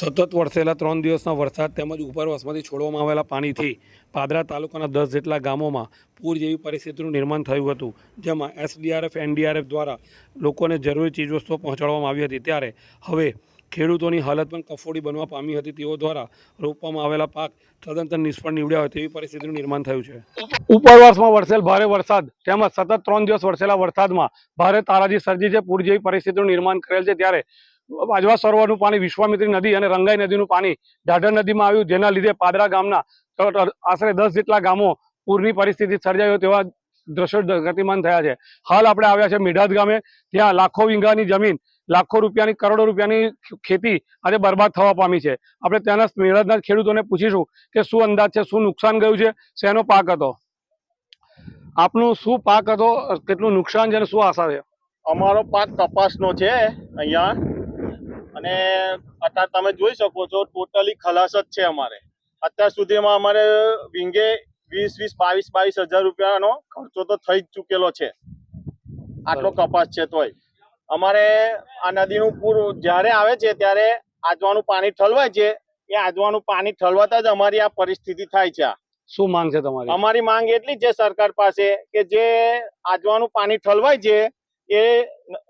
સતત વરસેલા ત્રણ દિવસના વરસાદ તેમજ ઉપરવાસમાંથી છોડવામાં આવેલા પાણીથી પાદરા તાલુકાના દસ જેટલા ગામોમાં પૂર જેવી પરિસ્થિતિનું નિર્માણ થયું હતું, જેમાં એસડીઆરએફ, એનડીઆરએફ દ્વારા લોકોને જરૂરી ચીજવસ્તુઓ પહોંચાડવામાં આવી હતી. ત્યારે હવે ખેડૂતોની હાલત પણ કફોડી બનવા પામી હતી. તેઓ દ્વારા રોપવામાં આવેલા પાક તદંતર નિષ્ફળ નીવડ્યા હોય તેવી પરિસ્થિતિનું નિર્માણ થયું છે. ઉપરવાસમાં વરસેલ ભારે વરસાદ તેમજ સતત ત્રણ દિવસ વરસેલા વરસાદમાં ભારે તારાજી સર્જી છે, પૂર જેવી પરિસ્થિતિનું નિર્માણ કરેલ છે. ત્યારે આજવા સરોવરનું પાણી, વિશ્વામિત્રી નદી અને રંગાઈ નદીનું પાણી ઢાઢર નદીમાં આવ્યું, જેના લીધે પાદરા ગામના આશરે દસ જેટલા ગામો પૂરની પરિસ્થિતિ સર્જાયો તેવા દ્રશ્યો ગતિમાન થયા છે. હાલ આપણે આવ્યા છે મીઢાદ ગામે. ત્યાં લાખો વીંગાની જમીન, લાખો રૂપિયાની, કરોડો રૂપિયાની ખેતી આજે બરબાદ થવા પામી છે. આપણે ત્યાંના મીઢાદના ખેડૂતોને પૂછીશું કે શું અંદાજ છે, શું નુકસાન ગયું છે, શેનો પાક હતો? આપનું શું પાક હતો, કેટલું નુકસાન છે અને શું આશા છે? અમારો પાક કપાસનો છે, અહીંયા. અને અત્યારે તમે જોઈ શકો છો ટોટલી ખલાસ જ છે અમારે. અત્યાર સુધીમાં અમારે વિંગે વીસ વીસ બાવીસ બાવીસ હજાર રૂપિયાનો ખર્ચો તો થઈ જ ચૂકેલો છે. આટલો કપાસ છે તોય. અમારે આ નદીનું પૂર જ્યારે આવે છે ત્યારે આજવાનું પાણી ઠલવાય છે. એ આજવાનું પાણી ઠલવાતા જ અમારી આ પરિસ્થિતિ થાય છે આ. શું માંગ છે તમારી? અમારી માંગ એટલી છે સરકાર પાસે કે જે આજવાનું પાણી ઠલવાય છે એ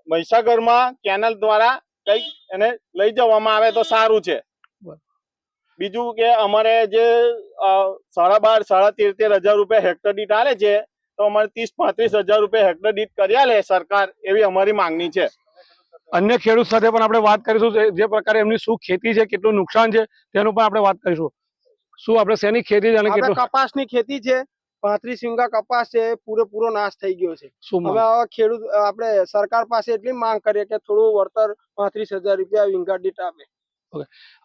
મહીસાગરમાં કેનલ દ્વારા કંઈક એને લઈ જવામાં આવે તો સારું છે. બીજું કે અમારે જે સાડા બાર સાડા તેર હજાર રૂપિયા હેક્ટર દીઠ આલે છે તો અમારે ત્રીસ પાંત્રીસ હજાર રૂપિયા હેક્ટર દીઠ કર્યા લે સરકાર એવી અમારી માંગણી છે. અન્ય ખેડૂત સાથે પણ આપણે વાત કરીશું જે- જે પ્રકારે એમની શું ખેતી છે કેટલું નુકસાન છે તેનું પણ આપણે વાત કરીશું. શું આપણે શેની ખેતી છે અને કપાસની ખેતી છે પાંત્રીસ વીંગા કપાસ છે પૂરેપૂરો નાશ થઈ ગયો છે. હવે ખેડૂત આપણે સરકાર પાસે એટલી માંગ કરીએ કે થોડું વળતર પાંત્રીસ હજાર રૂપિયા વીંગા દીઠ આપે.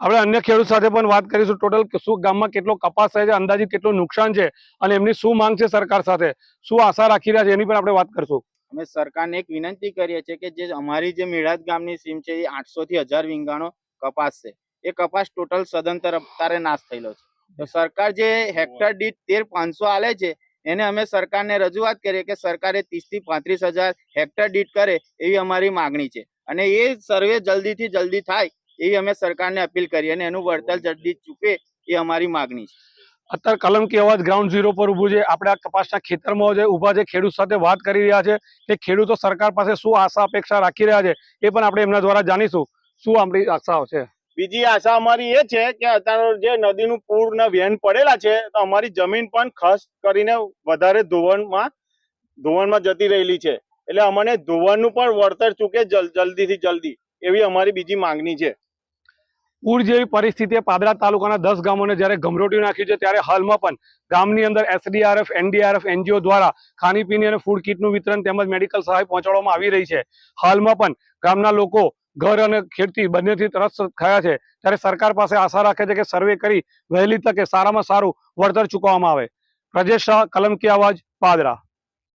આપણે અન્ય ખેડૂત સાથે પણ વાત કરીશું. ટોટલ શું ગામમાં કેટલો કપાસ થાય છે અંદાજિત કેટલું નુકસાન છે અને એમની શું માંગ છે સરકાર સાથે? શું આશા રાખી રહ્યા છે એની પણ આપણે વાત કરીશું. અમે સરકારને એક વિનંતી કરીએ છીએ કે જે અમારી જે મેળાદ ગામની સીમ છે એ આઠસો થી હજાર વીંગાણો કપાસ છે. એ કપાસ ટોટલ સદંતર તારે નાશ થયેલો છે. તો સરકાર જે હેક્ટર દીઠ તેર પાંચસો આલે છે, એને અમે સરકારને રજૂઆત કરીએ કે સરકારે ત્રીસથી પાંત્રીસ હજાર હેક્ટર દીઠ કરે એવી અમારી માગણી છે. અને એ સર્વે જલ્દીથી જલ્દી થાય એવી અમે સરકારને અપીલ કરીએ અને એનું વળતર જલ્દી ચૂકે એ અમારી માગણી છે. અત્યારે કલમકી અવાજ ગ્રાઉન્ડ ઝીરો પર ઊભું છે. આપણે આ કપાસના ખેતરમાં જે ઊભા છે ખેડૂત સાથે વાત કરી રહ્યા છે કે ખેડૂતો સરકાર પાસે શું આશા, અપેક્ષા રાખી રહ્યા છે એ પણ આપણે એમના દ્વારા જાણીશું. શું આપણી આશાઓ છે? બીજી આશા અમારી એ છે કે અત્યારે જે નદીનું પૂર ને વેન પડેલા છે, તો અમારી જમીન પણ ખાસ કરીને વધારે ધોવણમાં ધોવણમાં જતી રહેલી છે. એટલે અમને ધોવણનું પણ વળતર ચૂકે જલ- જલ્દીથી જલ્દી, એવી અમારી બીજી માંગણી છે. પૂર જેવી પરિસ્થિતિએ પાદરા તાલુકાના દસ ગામોને જ્યારે ગમરોટી નાખ્યું છે, ત્યારે હાલમાં પણ ગામની અંદર એસડીઆરએફ, એનડીઆરએફ, એનજીઓ દ્વારા ખાણીપીણી અને ફૂડ કીટનું વિતરણ તેમજ મેડિકલ સહાય પહોંચાડવામાં આવી રહી છે. હાલમાં પણ ગામના લોકો ઘર અને ખેતી બંનેથી ત્રસ્ત થયા છે. ત્યારે સરકાર પાસે આશા રાખે છે કે સર્વે કરી વહેલી તકે સારામાં સારું વળતર ચૂકવવામાં આવે. પ્રજેશ શાહ કલમકી અવાજ પાદરા.